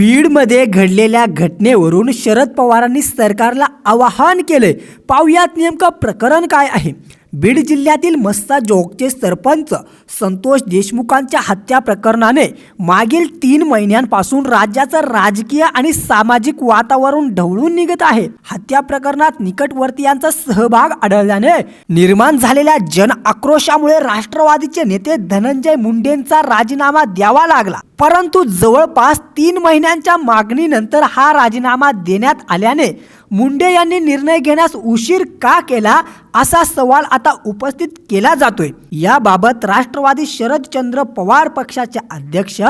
बीडमध्ये घडलेल्या घटनेवरून शरद पवारांनी सरकारला आवाहन केले पाहुयात नेमकं प्रकरण काय आहे? बीड जिल्ह्यातील मस्ता जोगचे सरपंच संतोष देशमुखांच्या हत्या प्रकरणाने मागील तीन महिन्यांपासून राज्याचं राजकीय आणि सामाजिक वातावरण ढवळून निघत आहे. हत्या प्रकरणात निकटवर्तीयांचा सहभाग आढळल्याने निर्माण झालेल्या जन आक्रोशामुळे राष्ट्रवादीचे नेते धनंजय मुंडेंचा राजीनामा द्यावा लागला. परंतु जवळपास तीन महिन्यांच्या मागणीनंतर हा राजीनामा देण्यात आल्याने मुंडे यांनी निर्णय घेण्यास उशीर का केला असा सवाल आता उपस्थित केला जातोय. याबाबत राष्ट्रवादी शरदचंद्र पवार पक्षाचे अध्यक्ष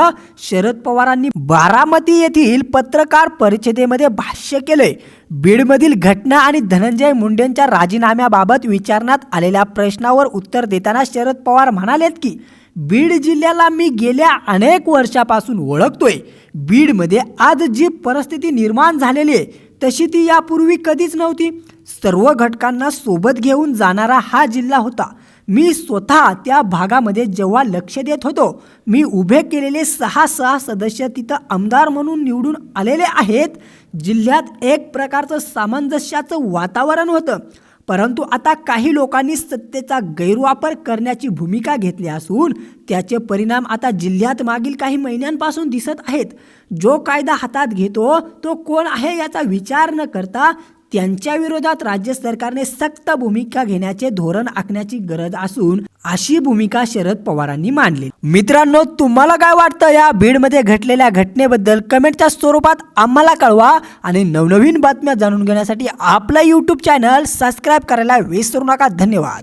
शरद पवारांनी बारामती येथील पत्रकार परिषदेमध्ये भाष्य केलंय. बीडमधील घटना आणि धनंजय मुंडेंच्या राजीनाम्याबाबत विचारण्यात आलेल्या प्रश्नावर उत्तर देताना शरद पवार म्हणालेत की बीड जिल्ह्याला मी गेल्या अनेक वर्षापासून ओळखतोय. बीडमध्ये आज जी परिस्थिती निर्माण झालेली आहे तशी ती यापूर्वी कधीच नव्हती. सर्व घटकांना सोबत घेऊन जाणारा हा जिल्हा होता. मी स्वतः त्या भागामध्ये जेव्हा लक्ष देत होतो मी उभे केलेले सहा सहा सदस्य तिथं आमदार म्हणून निवडून आलेले आहेत. जिल्ह्यात एक प्रकारचं सामंजस्याचं वातावरण होतं. परंतु आता काही लोकांनी सत्तेचा गैरवापर करण्याची भूमिका घेतली असून त्याचे परिणाम आता जिल्ह्यात मागील काही महिन्यांपासून दिसत आहेत. जो कायदा हातात घेतो तो कोण आहे याचा विचार न करता त्यांच्या विरोधात राज्य सरकारने सक्त भूमिका घेण्याचे धोरण आखण्याची गरज असून अशी भूमिका शरद पवारांनी मांडली. मित्रांनो तुम्हाला काय वाटतं या बीडमध्ये घडलेल्या घटनेबद्दल कमेंटच्या स्वरूपात आम्हाला कळवा आणि नवनवीन बातम्या जाणून घेण्यासाठी आपलं यूट्यूब चॅनल सबस्क्राईब करायला विसरू नका. धन्यवाद.